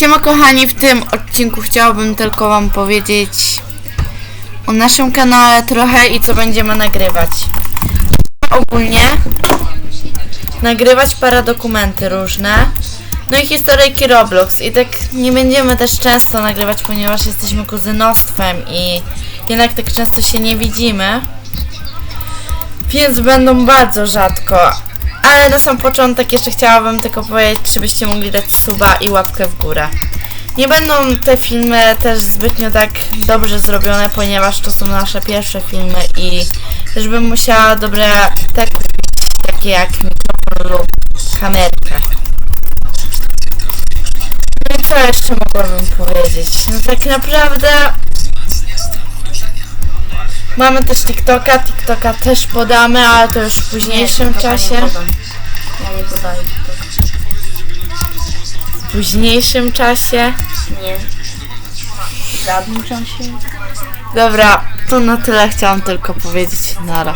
Siema kochani, w tym odcinku chciałabym tylko wam powiedzieć o naszym kanale trochę i co będziemy nagrywać. Ogólnie nagrywać paradokumenty różne, no i historyjki Roblox i tak nie będziemy też często nagrywać, ponieważ jesteśmy kuzynostwem i jednak tak często się nie widzimy. Więc będą bardzo rzadko. Ale na sam początek jeszcze chciałabym tylko powiedzieć, czy byście mogli dać suba i łapkę w górę. Nie będą te filmy też zbytnio tak dobrze zrobione, ponieważ to są nasze pierwsze filmy i też bym musiała dobre te kupić, takie jak mikrofon lub kamerkę. No i co jeszcze mogłabym powiedzieć? No tak naprawdę Mamy też TikToka, TikToka też podamy, ale to już w późniejszym czasie. Ja nie podaję to. W późniejszym czasie. Nie. W żadnym czasie. Dobra, to na tyle chciałam tylko powiedzieć. Nara.